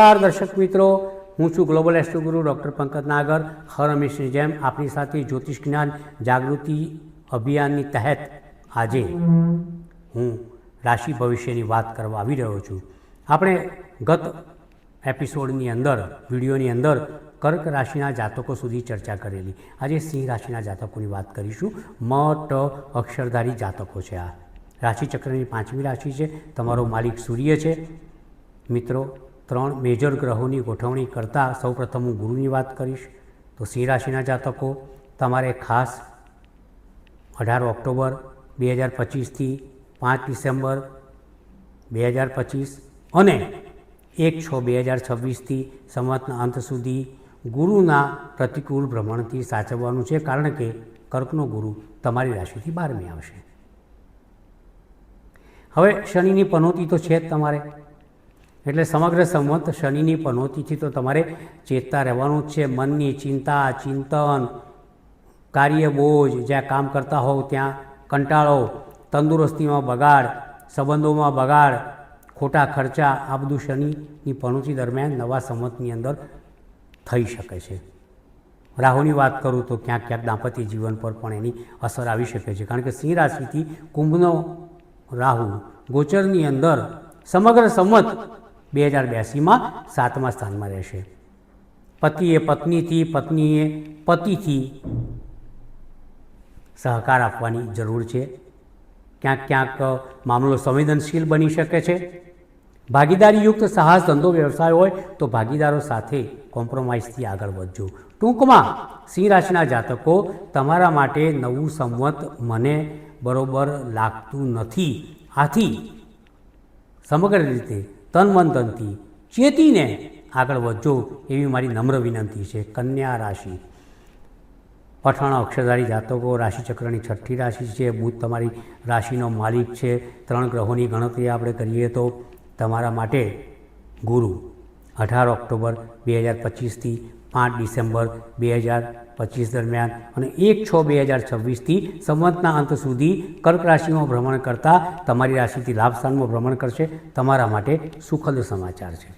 નમસ્કાર દર્શક મિત્રો, હું છું global astro guru doctor Pankaj Nagar. હર હંમેશની જેમ આપણી સાથે જ્યોતિષ જ્ઞાન જાગૃતિ અભિયાનની તહેત આજે હું રાશિ ભવિષ્યની વાત કરવા આવી રહ્યો છું. આપણે ગત એપિસોડની અંદર, વિડીયોની અંદર કર્ક રાશિના જાતકો સુધી ચર્ચા કરેલી. આજે સિંહ રાશિના જાતકોની વાત કરીશું. મ, ટ અક્ષરધારી જાતકો છે આ. રાશિચક્રની પાંચમી રાશિ છે. તમારો માલિક સૂર્ય છે. મિત્રો ત્રણ મેજર ગ્રહોની ગોઠવણી કરતાં સૌપ્રથમ હું ગુરુની વાત કરીશ. તો સિંહ રાશિના જાતકો, તમારે ખાસ અઢાર ઓક્ટોબર બે હજાર પચીસથી પાંચ ડિસેમ્બર બે હજાર પચીસ અને એક છ બે હજાર છવ્વીસથી સંવતના અંત સુધી ગુરુના પ્રતિકૂળ ભ્રમણથી સાચવવાનું છે. કારણ કે કર્કનો ગુરુ તમારી રાશિથી બારમી આવશે. હવે શનિની પનોતી તો છે જ તમારે. એટલે સમગ્ર સંવત શનિની પનોતીથી તો તમારે ચેતતા રહેવાનું જ છે. મનની ચિંતા, ચિંતન કાર્ય બોજ જ્યાં કામ કરતા હોવ ત્યાં કંટાળો, તંદુરસ્તીમાં બગાડ, સંબંધોમાં બગાડ, ખોટા ખર્ચા, આ બધું શનિની પનોતી દરમિયાન નવા સંવતની અંદર થઈ શકે છે. રાહુની વાત કરું તો ક્યાંક ક્યાંક દાંપત્ય જીવન પર પણ એની અસર આવી શકે છે. કારણ કે સિંહ રાશિથી કુંભનો રાહુ ગોચરની અંદર સમગ્ર સંવત બે હજાર બ્યાસીમાં સાતમા સ્થાનમાં રહેશે. પતિએ પત્નીથી પત્નીએ પતિથી સહકાર આપવાની જરૂર છે. ક્યાંક ક્યાંક મામલો સંવેદનશીલ બની શકે છે. ભાગીદારીયુક્ત સાહસ ધંધો વ્યવસાય હોય તો ભાગીદારો સાથે કોમ્પ્રોમાઇઝથી આગળ વધજો. ટૂંકમાં, સિંહ રાશિના જાતકો તમારા માટે નવું સંવત મને બરોબર લાગતું નથી. આથી સમગ્ર રીતે તન મન ચેતીને આગળ વધજો એવી મારી નમ્ર વિનંતી છે. કન્યા રાશિ. પઠાણ અક્ષરધારી જાતકો, રાશિચક્રની છઠ્ઠી રાશિ છે. બુધ તમારી રાશિનો માલિક છે. ત્રણ ગ્રહોની ગણતરી આપણે કરીએ તો તમારા માટે ગુરુ અઢાર ઓક્ટોબર બે હજાર પચીસથી પાંચ ડિસેમ્બર બે હજાર પચીસ દરમિયાન અને એક છ બે હજાર છવ્વીસથી સંવતના અંત સુધી કર્ક રાશિમાં ભ્રમણ કરતાં તમારી રાશિથી લાભ સ્થાનમાં ભ્રમણ કરશે. તમારા માટે સુખદ સમાચાર છે.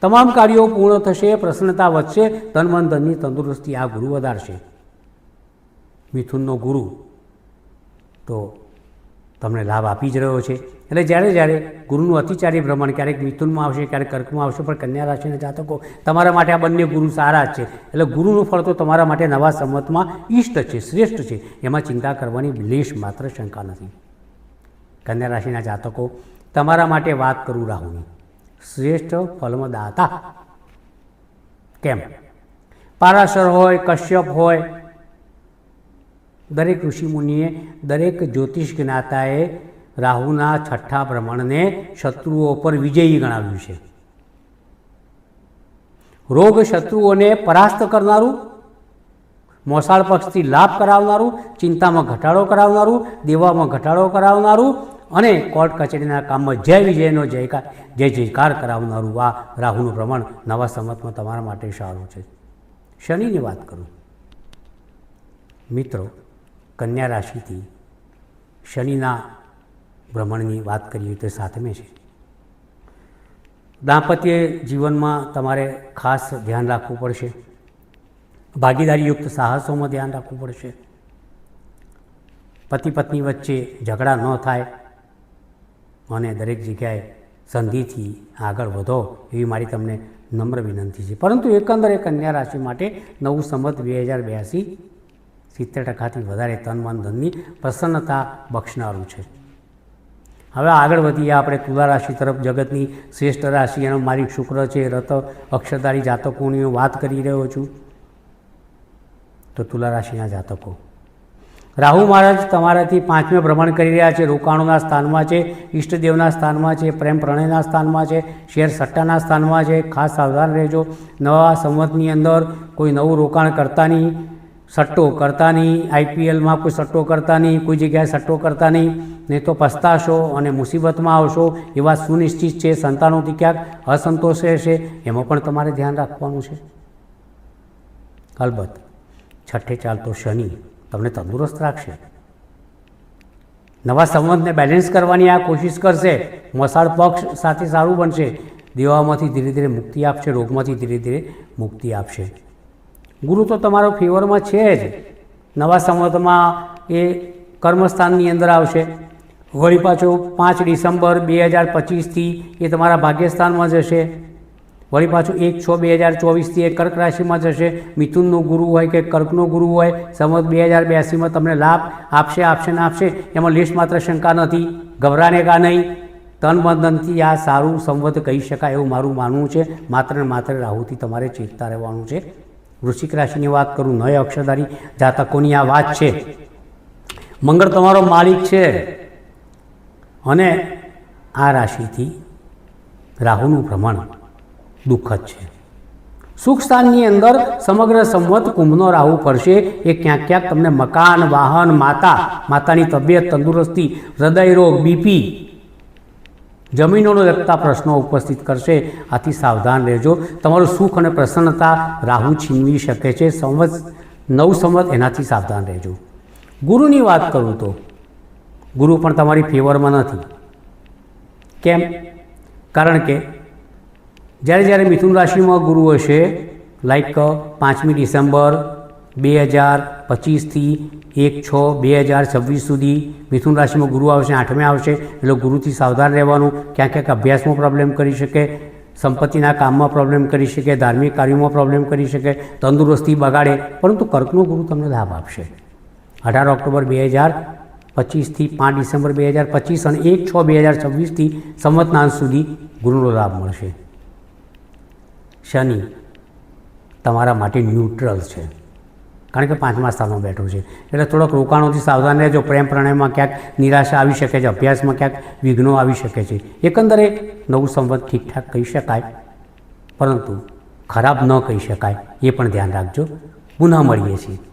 તમામ કાર્યો પૂર્ણ થશે, પ્રસન્નતા વધશે મન ધનની તંદુરસ્તી આ ગુરુ વધારશે. મિથુનનો ગુરુ તો તમને લાભ આપી જ રહ્યો છે. એટલે જ્યારે જ્યારે ગુરુનું અતિચારી ભ્રમણ ક્યારેક મિથુનમાં આવશે, ક્યારેક કર્કમાં આવશે, પણ કન્યા રાશિના જાતકો, તમારા માટે આ બંને ગુરુ સારા જ છે. એટલે ગુરુનું ફળ તો તમારા માટે નવા સંમતમાં ઈષ્ટ છે, શ્રેષ્ઠ છે. એમાં ચિંતા કરવાની લેશ માત્ર શંકા નથી. કન્યા રાશિના જાતકો, તમારા માટે વાત કરું રાહુની. શ્રેષ્ઠ ફલમદાતા. કેમ? પારાશર હોય, કશ્યપ હોય દરેક ઋષિમુનિએ દરેક જ્યોતિષ જ્ઞાતાએ રાહુના છઠ્ઠા ભ્રમણને શત્રુઓ પર વિજયી ગણાવ્યું છે. રોગ શત્રુઓને પરાસ્ત કરનારું, મોસાળ પક્ષથી લાભ કરાવનારું, ચિંતામાં ઘટાડો કરાવનારું, દેવામાં ઘટાડો કરાવનારું અને કોર્ટ કચેરીના કામમાં જય વિજયનો જયકાર, જય જયકાર કરાવનારું આ રાહુનું પ્રમાણ નવા સંમતમાં તમારા માટે સારું છે. શનિની વાત કરું. મિત્રો કન્યા રાશિથી શનિના ભ્રમણની વાત કરીએ તો સાતમે છે. દાંપત્ય જીવનમાં તમારે ખાસ ધ્યાન રાખવું પડશે. ભાગીદારીયુક્ત સાહસોમાં ધ્યાન રાખવું પડશે. પતિ પત્ની વચ્ચે ઝઘડા ન થાય. અને દરેક જગ્યાએ સંધિથી આગળ વધો એવી મારી તમને નમ્ર વિનંતી છે. પરંતુ એકંદરે કન્યા રાશિ માટે નવું સંમત બે હજાર બ્યાસી સિત્તેર ટકાથી વધારે તન મન ધનની પ્રસન્નતા બક્ષનારું છે. હવે આગળ વધીએ આપણે તુલા રાશિ તરફ. જગતની શ્રેષ્ઠ રાશિ એનો માલિક શુક્ર છે, રત અક્ષરધારી જાતકોની વાત કરી રહ્યો છું. તો તુલા રાશિના જાતકો. રાહુ મહારાજ તમારાથી પાંચમે ભ્રમણ કરી રહ્યા છે, રોકાણોના સ્થાનમાં છે, ઈષ્ટદેવના સ્થાનમાં છે, પ્રેમ પ્રણયના સ્થાનમાં છે, શેર સટ્ટાના સ્થાનમાં છે, ખાસ સાવધાન રહેજો. નવા સંવતની અંદર કોઈ નવું રોકાણ કરતા નહીં. સટ્ટો કરતા નહીં આઈપીએલમાં કોઈ સટ્ટો કરતા નહીં કોઈ જગ્યાએ સટ્ટો કરતા નહીં નહીં તો પસ્તાશો અને મુસીબતમાં આવશો એ વાત સુનિશ્ચિત છે સંતાનોથી ક્યાંક અસંતોષ રહેશે, એમાં પણ તમારે ધ્યાન રાખવાનું છે. અલબત્ત, છઠ્ઠે ચાલતો શનિ તમને તંદુરસ્ત રાખશે. નવા સંબંધને બેલેન્સ કરવાની આ કોશિશ કરશે. મસાળ પક્ષ સાથે સારું બનશે. દેવામાંથી ધીરે ધીરે મુક્તિ આપશે, રોગમાંથી ધીરે ધીરે મુક્તિ આપશે. ગુરુ તો તમારો ફેવરમાં છે જ. નવા સંવતમાં એ કર્મસ્થાનની અંદર આવશે. વળી પાછો પાંચ ડિસેમ્બર બે હજાર પચીસથી એ તમારા ભાગ્યસ્થાનમાં જશે. વળી પાછું એક છ બે હજાર ચોવીસથી એ કર્ક રાશિમાં જશે. મિથુનનો ગુરુ હોય કે કર્કનો ગુરુ હોય, સંવત બે હજાર બ્યાસીમાં તમને લાભ આપશે આપશે ને આપશે. એમાં લેશ માત્ર શંકા નથી, ગભરાને કા નહીં. તન બંધનથી આ સારું સંવત કહી શકાય એવું મારું માનવું છે. માત્ર ને માત્ર રાહુથી તમારે ચેતતા રહેવાનું છે. વૃશ્ચિક રાશિની વાત કરું, નય અક્ષરધારી જાતકોની આ વાત છે. મંગળ તમારો માલિક છે. અને આ રાશિથી રાહુનું ભ્રમણ દુઃખદ છે. સુખ સ્થાનની અંદર સમગ્ર સંવત કુંભનો રાહુ પડશે એ ક્યાંક ક્યાંક તમને મકાન, વાહન, માતા, માતાની તબિયત તંદુરસ્તી, હૃદય રોગ, બીપી જમીનોને લગતા પ્રશ્નો ઉપસ્થિત કરશે. આથી સાવધાન રહેજો. તમારું સુખ અને પ્રસન્નતા રાહુ છીનવી શકે છે. સંવત, નવ સંવત એનાથી સાવધાન રહેજો. ગુરુની વાત કરું તો, ગુરુ પણ તમારી ફેવરમાં નથી. કેમ? કારણ કે, જ્યારે જ્યારે મિથુન રાશિમાં ગુરુ હશે લાઈક પાંચમી ડિસેમ્બર બે હજાર પચીસથી એક છ બે હજાર છવ્વીસ સુધી મિથુન રાશિમાં ગુરુ આવશે, આઠમે આવશે. એટલે ગુરુથી સાવધાન રહેવાનું, ક્યાંક ક્યાંક અભ્યાસમાં પ્રોબ્લેમ કરી શકે, સંપત્તિના કામમાં પ્રોબ્લેમ કરી શકે, ધાર્મિક કાર્યોમાં પ્રોબ્લેમ કરી શકે, તંદુરસ્તી બગાડે. પરંતુ કર્કનો ગુરુ તમને લાભ આપશે. અઢાર ઓક્ટોબર બે હજાર પચીસથી પાંચ ડિસેમ્બર બે હજાર પચીસ અને એક છ બે હજાર છવ્વીસથી સંવતના અંત સુધી ગુરુનો લાભ મળશે. શનિ તમારા માટે ન્યુટ્રલ છે. કારણ કે પાંચમા સ્થાનમાં બેઠો છે. એટલે થોડોક રોકાણોથી સાવધાન રહેજો. પ્રેમ પ્રણયમાં ક્યાંક નિરાશા આવી શકે છે, અભ્યાસમાં ક્યાંક વિઘ્નો આવી શકે છે. એકંદરે નવું સંવત ઠીકઠાક કહી શકાય. પરંતુ ખરાબ ન કહી શકાય, એ પણ ધ્યાન રાખજો. પુનઃ મળીએ છીએ.